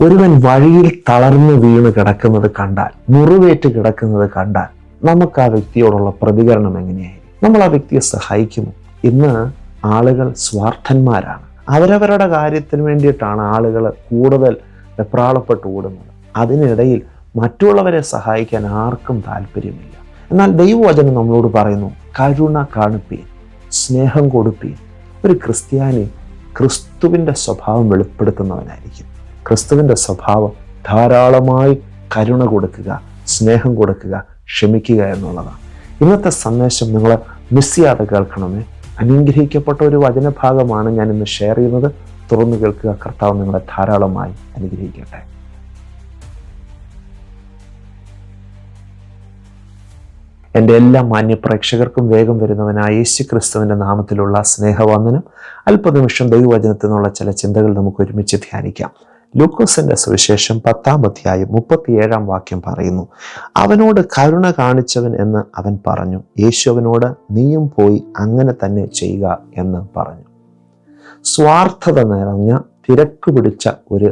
ഒരുവൻ വഴിയിൽ തളർന്നു വീണ് കിടക്കുന്നത് കണ്ടാൽ മുറിവേറ്റ് കിടക്കുന്നത് കണ്ടാൽ നമുക്ക് ആ വ്യക്തിയോടുള്ള പ്രതികരണം എങ്ങനെയായിരിക്കും? നമ്മൾ ആ വ്യക്തിയെ സഹായിക്കുമോ? ഇന്ന് ആളുകൾ സ്വാർത്ഥന്മാരാണ്. അവരവരുടെ കാര്യത്തിന് വേണ്ടിയിട്ടാണ് ആളുകൾ കൂടുതൽ വെപ്രാളപ്പെട്ട് ഓടുന്നത്. അതിനിടയിൽ മറ്റുള്ളവരെ സഹായിക്കാൻ ആർക്കും താല്പര്യമില്ല. എന്നാൽ ദൈവവചനം നമ്മളോട് പറയുന്നു കരുണ കാണിപ്പീൻ സ്നേഹം കൊടുപ്പീൻ. ഒരു ക്രിസ്ത്യാനി ക്രിസ്തുവിന്റെ സ്വഭാവം വെളിപ്പെടുത്തുന്നവനായിരിക്കും. ക്രിസ്തുവിന്റെ സ്വഭാവം ധാരാളമായി കരുണ കൊടുക്കുക സ്നേഹം കൊടുക്കുക ക്ഷമിക്കുക എന്നുള്ളതാണ്. ഇന്നത്തെ സന്ദേശം നിങ്ങൾ മിസ് ചെയ്യാതെ കേൾക്കണമേ. അനുഗ്രഹിക്കപ്പെട്ട ഒരു വചനഭാഗമാണ് ഞാൻ ഇന്ന് ഷെയർ ചെയ്യുന്നത്. തുറന്നു കേൾക്കുക കർത്താവ് നിങ്ങളെ ധാരാളമായി അനുഗ്രഹിക്കട്ടെ. എന്റെ എല്ലാ മാന്യപ്രേക്ഷകർക്കും വേഗം വരുന്നവനായ യേശു ക്രിസ്തുവിന്റെ നാമത്തിലുള്ള സ്നേഹവന്ദനം. അല്പനിമിഷം ദൈവവചനത്തിൽ നിന്നുള്ള ചില ചിന്തകൾ നമുക്ക് ഒരുമിച്ച് ധ്യാനിക്കാം. ലൂക്കോസിന്റെ സുവിശേഷം പത്താം അധ്യായം മുപ്പത്തിയേഴാം വാക്യം പറയുന്നു അവനോട് കരുണ കാണിച്ചവൻ എന്ന് അവൻ പറഞ്ഞു. യേശു അവനോട് നീയും പോയി അങ്ങനെ തന്നെ ചെയ്യുക എന്ന് പറഞ്ഞു. സ്വാർത്ഥത നിറഞ്ഞ തിരക്ക് പിടിച്ച ഒരു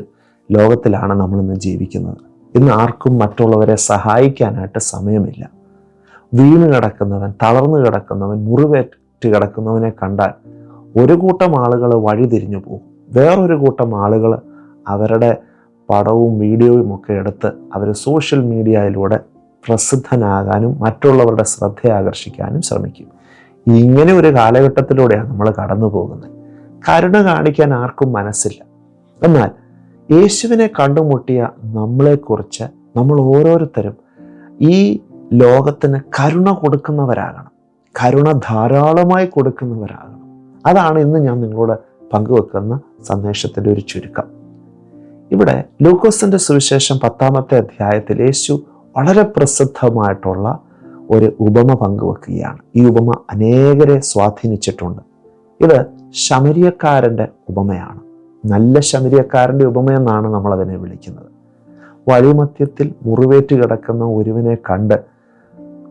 ലോകത്തിലാണ് നമ്മൾ ഇന്ന് ജീവിക്കുന്നത്. ഇന്ന് ആർക്കും മറ്റുള്ളവരെ സഹായിക്കാനായിട്ട് സമയമില്ല. വീണ് കിടക്കുന്നവൻ തളർന്നു കിടക്കുന്നവൻ മുറിവേറ്റ് കിടക്കുന്നവനെ കണ്ടാൽ ഒരു കൂട്ടം ആളുകൾ വഴിതിരിഞ്ഞു പോകും. വേറൊരു കൂട്ടം ആളുകൾ അവരുടെ പടവും വീഡിയോയും ഒക്കെ എടുത്ത് അവർ സോഷ്യൽ മീഡിയയിലൂടെ പ്രസിദ്ധനാകാനും മറ്റുള്ളവരുടെ ശ്രദ്ധ ആകർഷിക്കാനും ശ്രമിക്കും. ഇങ്ങനെ ഒരു കാലഘട്ടത്തിലൂടെയാണ് നമ്മൾ കടന്നു പോകുന്നത്. കരുണ കാണിക്കാൻ ആർക്കും മനസ്സില്ല. എന്നാൽ യേശുവിനെ കണ്ടുമുട്ടിയ നമ്മളെക്കുറിച്ച് നമ്മൾ ഓരോരുത്തരും ഈ ലോകത്തിന് കരുണ കൊടുക്കുന്നവരാകണം. കരുണ ധാരാളമായി കൊടുക്കുന്നവരാകണം. അതാണ് ഇന്ന് ഞാൻ നിങ്ങളോട് പങ്കുവെക്കുന്ന സന്ദേശത്തിന്റെ ഒരു ചുരുക്കം. ഇവിടെ ലൂക്കോസിന്റെ സുവിശേഷം പത്താമത്തെ അധ്യായത്തിൽ യേശു വളരെ പ്രസിദ്ധമായിട്ടുള്ള ഒരു ഉപമ പങ്കുവെക്കുകയാണ്. ഈ ഉപമ അനേകരെ സ്വാധീനിച്ചിട്ടുണ്ട്. ഇത് ശമരിയക്കാരന്റെ ഉപമയാണ്. നല്ല ശമരിയക്കാരന്റെ ഉപമയെന്നാണ് നമ്മൾ അതിനെ വിളിക്കുന്നത്. വഴിമധ്യത്തിൽ മുറിവേറ്റ് കിടക്കുന്ന ഒരുവനെ കണ്ട്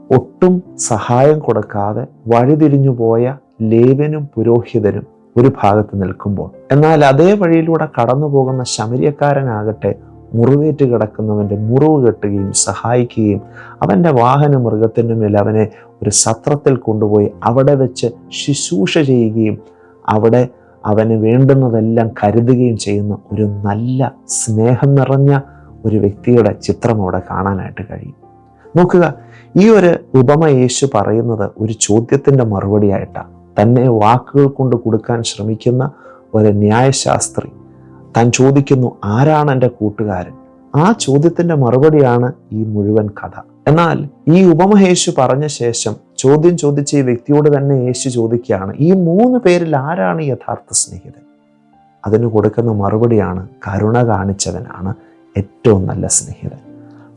ഒട്ടും സഹായം കൊടുക്കാതെ വഴിതിരിഞ്ഞു പോയ ലേവനും പുരോഹിതനും ഒരു ഭാഗത്ത് നിൽക്കുമ്പോൾ. എന്നാൽ അതേ വഴിയിലൂടെ കടന്നു പോകുന്ന ശമരിയക്കാരനാകട്ടെ മുറിവേറ്റ് കിടക്കുന്നവന്റെ മുറിവ് കെട്ടുകയും സഹായിക്കുകയും അവന്റെ വാഹന മൃഗത്തിന്റെ മേൽ അവനെ ഒരു സത്രത്തിൽ കൊണ്ടുപോയി അവിടെ വെച്ച് ശുശ്രൂഷ ചെയ്യുകയും അവിടെ അവന് വേണ്ടുന്നതെല്ലാം കരുതുകയും ചെയ്യുന്ന ഒരു നല്ല സ്നേഹം നിറഞ്ഞ ഒരു വ്യക്തിയുടെ ചിത്രം അവിടെ കാണാനായിട്ട് കഴിയും. നോക്കുക ഈ ഒരു ഉപമ യേശു പറയുന്നത് ഒരു ചോദ്യത്തിന്റെ മറുപടിയായിട്ടാണ്. തന്നെ വാക്കുകൾ കൊണ്ട് കൊടുക്കാൻ ശ്രമിക്കുന്ന ഒരു ന്യായശാസ്ത്രി. താൻ ചോദിക്കുന്നു ആരാണ് എന്റെ കൂട്ടുകാരൻ? ആ ചോദ്യത്തിന്റെ മറുപടിയാണ് ഈ മുഴുവൻ കഥ. എന്നാൽ ഈ ഉപമഹേശു പറഞ്ഞ ശേഷം ചോദ്യം ചോദിച്ച ഈ വ്യക്തിയോട് തന്നെ യേശു ചോദിക്കുകയാണ് ഈ മൂന്ന് പേരിൽ ആരാണ് യഥാർത്ഥ സ്നേഹിതൻ? അതിന് കൊടുക്കുന്ന മറുപടിയാണ് കരുണ കാണിച്ചവനാണ് ഏറ്റവും നല്ല സ്നേഹിതൻ.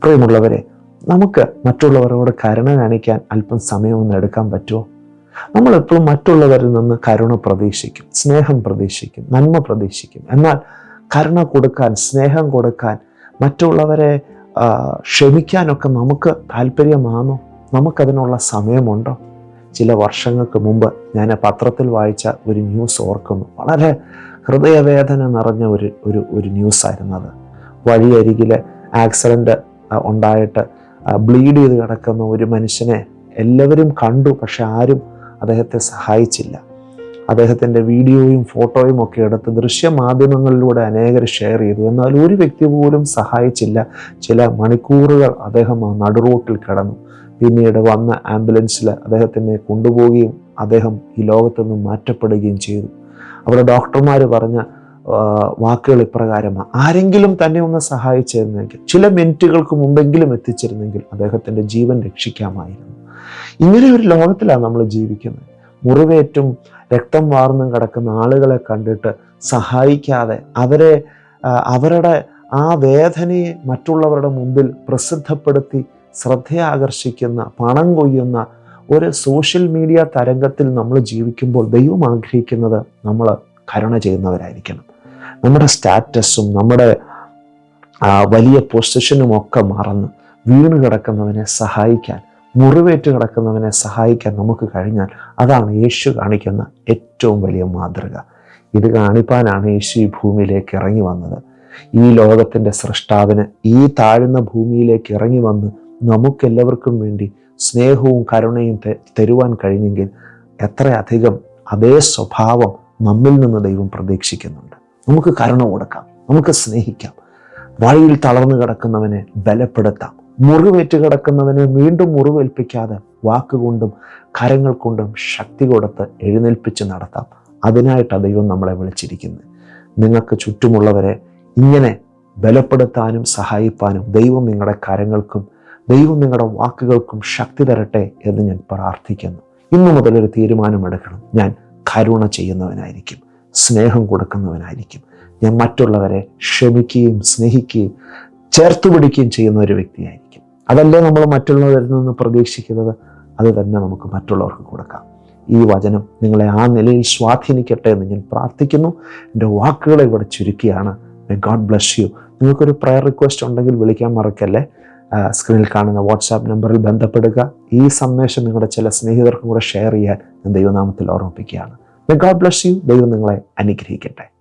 പ്രിയമുള്ളവരെ നമുക്ക് മറ്റുള്ളവരോട് കരുണ കാണിക്കാൻ അല്പം സമയമൊന്നും എടുക്കാൻ പറ്റുമോ? നമ്മളെപ്പോഴും മറ്റുള്ളവരിൽ നിന്ന് കരുണ പ്രതീക്ഷിക്കും സ്നേഹം പ്രതീക്ഷിക്കും നന്മ പ്രതീക്ഷിക്കും. എന്നാൽ കരുണ കൊടുക്കാൻ സ്നേഹം കൊടുക്കാൻ മറ്റുള്ളവരെ ക്ഷമിക്കാനൊക്കെ നമുക്ക് താല്പര്യമാണോ? നമുക്കതിനുള്ള സമയമുണ്ടോ? ചില വർഷങ്ങൾക്ക് മുമ്പ് ഞാൻ പത്രത്തിൽ വായിച്ച ഒരു ന്യൂസ് ഓർക്കുന്നു. വളരെ ഹൃദയവേദന നിറഞ്ഞ ഒരു ഒരു ഒരു ന്യൂസായിരുന്നു അത്. വഴിയരികിൽ ആക്സിഡന്റ് ഉണ്ടായിട്ട് ബ്ലീഡ് ചെയ്ത് കിടക്കുന്ന ഒരു മനുഷ്യനെ എല്ലാവരും കണ്ടു പക്ഷെ ആരും അദ്ദേഹത്തെ സഹായിച്ചില്ല. അദ്ദേഹത്തിന്റെ വീഡിയോയും ഫോട്ടോയും ഒക്കെ എടുത്ത് ദൃശ്യമാധ്യമങ്ങളിലൂടെ അനേകർ ഷെയർ ചെയ്തു. എന്നാൽ ഒരു വ്യക്തി പോലും സഹായിച്ചില്ല. ചില മണിക്കൂറുകൾ അദ്ദേഹം ആ നടുറോട്ടിൽ കിടന്നു. പിന്നീട് വന്ന ആംബുലൻസിൽ അദ്ദേഹത്തിനെ കൊണ്ടുപോവുകയും അദ്ദേഹം ഈ ലോകത്തു നിന്ന് മാറ്റപ്പെടുകയും ചെയ്തു. അവിടെ ഡോക്ടർമാർ പറഞ്ഞ വാക്കുകൾ ഇപ്രകാരമാണ്. ആരെങ്കിലും തന്നെ ഒന്ന് സഹായിച്ചിരുന്നെങ്കിൽ ചില മിനിറ്റുകൾക്ക് മുമ്പെങ്കിലും എത്തിച്ചിരുന്നെങ്കിൽ അദ്ദേഹത്തിന്റെ ജീവൻ രക്ഷിക്കാമായിരുന്നു. ഇങ്ങനെ ഒരു ലോകത്തിലാണ് നമ്മൾ ജീവിക്കുന്നത്. മുറിവേറ്റും രക്തം വാർന്നും കിടക്കുന്ന ആളുകളെ കണ്ടിട്ട് സഹായിക്കാതെ അവരെ അവരുടെ ആ വേദനയെ മറ്റുള്ളവരുടെ മുമ്പിൽ പ്രസിദ്ധപ്പെടുത്തി ശ്രദ്ധയാകർഷിക്കുന്ന പണം കൊയ്യുന്ന ഒരു സോഷ്യൽ മീഡിയ തരംഗത്തിൽ നമ്മൾ ജീവിക്കുമ്പോൾ ദൈവം ആഗ്രഹിക്കുന്നത് നമ്മൾ കരുണ ചെയ്യുന്നവരായിരിക്കണം. നമ്മുടെ സ്റ്റാറ്റസും നമ്മുടെ വലിയ പൊസിഷനും ഒക്കെ മറന്ന് വീണ് കിടക്കുന്നവനെ സഹായിക്കാൻ മുറിവേറ്റ് കിടക്കുന്നവനെ സഹായിക്കാൻ നമുക്ക് കഴിഞ്ഞാൽ അതാണ് യേശു കാണിക്കുന്ന ഏറ്റവും വലിയ മാതൃക. ഇത് കാണിപ്പാനാണ് യേശു ഈ ഭൂമിയിലേക്ക് ഇറങ്ങി വന്നത്. ഈ ലോകത്തിന്റെ സൃഷ്ടാവിന് ഈ താഴ്ന്ന ഭൂമിയിലേക്ക് ഇറങ്ങി വന്ന് നമുക്കെല്ലാവർക്കും വേണ്ടി സ്നേഹവും കരുണയും തരുവാൻ കഴിഞ്ഞെങ്കിൽ എത്രയധികം അതേ സ്വഭാവം നമ്മിൽ നിന്ന് ദൈവം പ്രതീക്ഷിക്കുന്നുണ്ട്. നമുക്ക് കരുണ കൊടുക്കാം നമുക്ക് സ്നേഹിക്കാം. വഴിയിൽ തളർന്നു കിടക്കുന്നവനെ ബലപ്പെടുത്താം. മുറിവേറ്റ് കിടക്കുന്നവനെ വീണ്ടും മുറിവേൽപ്പിക്കാതെ വാക്കുകൊണ്ടും കരങ്ങൾ കൊണ്ടും ശക്തി കൊടുത്ത് എഴുന്നേൽപ്പിച്ച് നടത്താം. അതിനായിട്ട് ദൈവം നമ്മളെ വിളിച്ചിരിക്കുന്നത്. നിങ്ങൾക്ക് ചുറ്റുമുള്ളവരെ ഇങ്ങനെ ബലപ്പെടുത്താനും സഹായിപ്പാനും ദൈവം നിങ്ങളുടെ കരങ്ങൾക്കും ദൈവം നിങ്ങളുടെ വാക്കുകൾക്കും ശക്തി തരട്ടെ എന്ന് ഞാൻ പ്രാർത്ഥിക്കുന്നു. ഇന്നു മുതൽ ഒരു തീരുമാനമെടുക്കണം. ഞാൻ കരുണ ചെയ്യുന്നവനായിരിക്കും. സ്നേഹം കൊടുക്കുന്നവനായിരിക്കും. ഞാൻ മറ്റുള്ളവരെ ക്ഷമിക്കുകയും സ്നേഹിക്കുകയും ചേർത്ത് പിടിക്കുകയും ചെയ്യുന്ന ഒരു വ്യക്തിയായിരിക്കും. അതല്ലേ നമ്മൾ മറ്റുള്ളവരിൽ നിന്ന് പ്രതീക്ഷിക്കുന്നത്? അത് തന്നെ നമുക്ക് മറ്റുള്ളവർക്ക് കൊടുക്കാം. ഈ വചനം നിങ്ങളെ ആ നിലയിൽ സ്വാധീനിക്കട്ടെ എന്ന് ഞാൻ പ്രാർത്ഥിക്കുന്നു. എന്റെ വാക്കുകളെ ഇവിടെ ചുരുക്കിയാണ്. മേ ഗോഡ് ബ്ലസ് യു നിങ്ങൾക്കൊരു പ്രയർ റിക്വസ്റ്റ് ഉണ്ടെങ്കിൽ വിളിക്കാൻ മറക്കല്ലേ? സ്ക്രീനിൽ കാണുന്ന വാട്സാപ്പ് നമ്പറിൽ ബന്ധപ്പെടുക. ഈ സന്ദേശം നിങ്ങളുടെ ചില സ്നേഹിതർക്കും കൂടെ ഷെയർ ചെയ്യാൻ ഞാൻ ദൈവനാമത്തിൽ ഓർമ്മിപ്പിക്കുകയാണ്. ഗോഡ് ബ്ലസ് യു ദൈവം നിങ്ങളെ അനുഗ്രഹിക്കട്ടെ.